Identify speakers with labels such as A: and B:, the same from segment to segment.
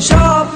A: shop.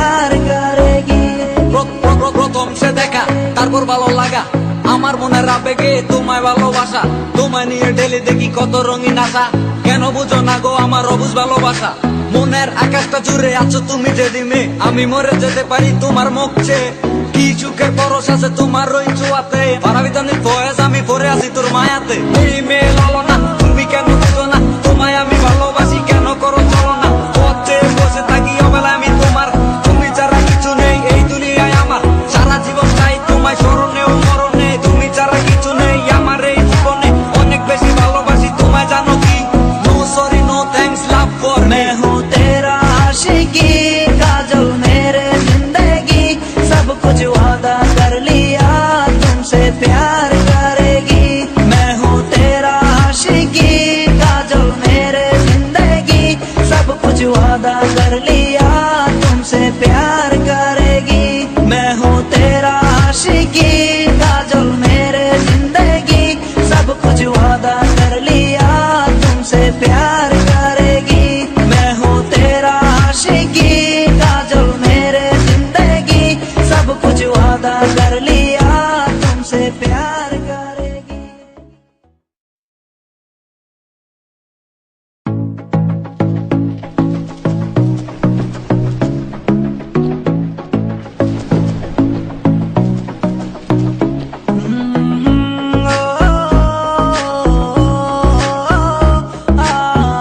A: তার গিয়ে? প্রথম সে দেখা, তারপর ভালো লাগা। আমার তোমায় ভালোবাসা, তোমায় নিয়ে দেখি কত রঙিন আশা। কেন বুঝো না গো আমার অবুজ ভালোবাসা? মনের আকাশটা জুড়ে আছো তুমি যে দিমে আমি মরে যেতে পারি তোমার মুখছে কি চুকে পরশ আছে তোমার রই চুয়াতে? পারাবিতানির ফয়েজ আমি পরে আছি তোর মায়াতে। এই মেয়ে
B: লালন